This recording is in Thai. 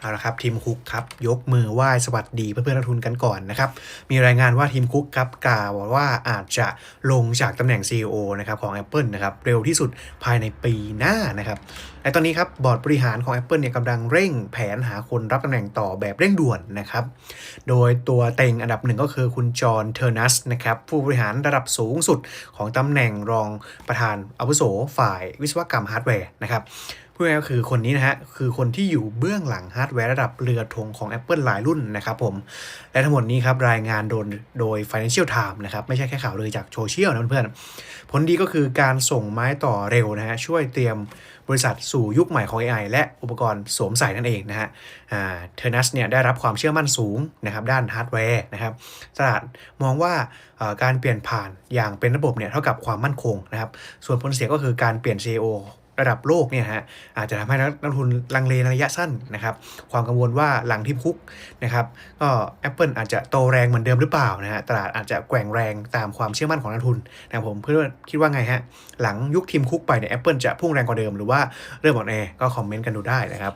เอาละครับทีมคุกครับยกมือไหว้สวัสดีเพื่อนๆนักทุนกันก่อนนะครับมีรายงานว่าทีมคุกครับกล่าวว่าอาจจะลงจากตำแหน่ง CEO นะครับของ Apple นะครับเร็วที่สุดภายในปีหน้านะครับและตอนนี้ครับบอร์ดบริหารของ Apple เนี่ยกำลังเร่งแผนหาคนรับตำแหน่งต่อแบบเร่งด่วนนะครับโดยตัวเต็งอันดับหนึ่งก็คือคุณจอห์นเทอร์นัสนะครับผู้บริหารระดับสูงสุดของตำแหน่งรองประธานอาวุโสฝ่ายวิศวกรรมฮาร์ดแวร์นะครับ พูดง่ายก็คือคนนี้นะฮะ คือคนที่อยู่เบื้องหลังฮาร์ดแวร์ระดับเรือธงของ Apple หลายรุ่นนะครับผม และทั้งหมดนี้ครับ รายงานโดนโดย Financial Times นะครับ ไม่ใช่แค่ข่าวเลยจากโซเชียลนะเพื่อนๆ ผลดีก็คือการส่งไม้ต่อเร็วนะฮะ ช่วยเตรียมบริษัทสู่ยุคใหม่ของ AI และอุปกรณ์สวมใส่นั่นเองนะฮะเทอร์นัสเนี่ยได้รับความเชื่อมั่นสูงนะครับด้านฮาร์ดแวร์นะครับตลาดมองว่าการเปลี่ยนผ่านอย่างเป็นระบบเนี่ยเท่ากับความมั่นคงนะครับ ส่วนผลเสียก็คือการเปลี่ยน CEO ระดับโลกเนี่ยฮะอาจจะทำให้นักลงทุนลังเลในระยะสั้นนะครับ ความกังวลว่าหลังทิมคุกนะครับก็ Apple อาจจะโตแรงเหมือนเดิมหรือเปล่านะฮะตลาดอาจจะแกว่งแรงตามความเชื่อมั่นของนักทุนนะครับผมเพื่อนคิดว่าไงฮะหลังยุคทีมคุกไปเนี่ยแอปเปิลจะพุ่งแรงกว่าเดิมหรือว่าเริ่มอ่อนแอก็คอมเมนต์กันดูได้นะครับ